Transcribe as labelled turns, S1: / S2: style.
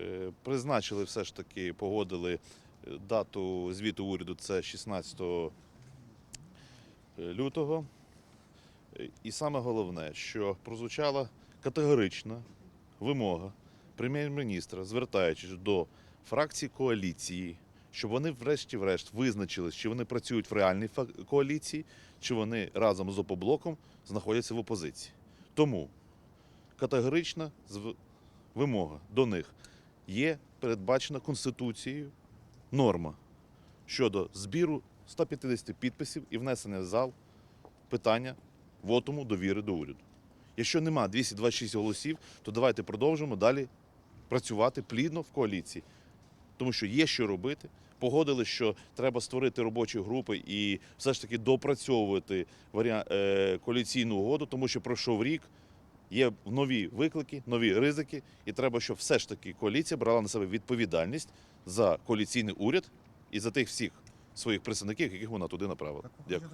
S1: Е, Призначили все ж таки, погодили е, дату звіту уряду, це 16 лютого. Е, І саме головне, що прозвучала категорична вимога прем'єр-міністра, звертаючись до фракцій коаліції, щоб вони врешті-врешт визначились, чи вони працюють в реальній коаліції, чи вони разом з опоблоком знаходяться в опозиції. Тому категорична вимога до них є передбачена Конституцією норма щодо збіру 150 підписів і внесення в зал питання вотуму довіри до уряду. Якщо нема 226 голосів, то давайте продовжимо далі працювати плідно в коаліції, тому що є що робити. Погодили, що треба створити робочі групи і все ж таки допрацьовувати варіа... е, коаліційну угоду, тому що пройшов рік, є нові виклики, нові ризики, і треба, щоб все ж таки коаліція брала на себе відповідальність за коаліційний уряд і за тих всіх своїх представників, яких вона туди направила. Дякую.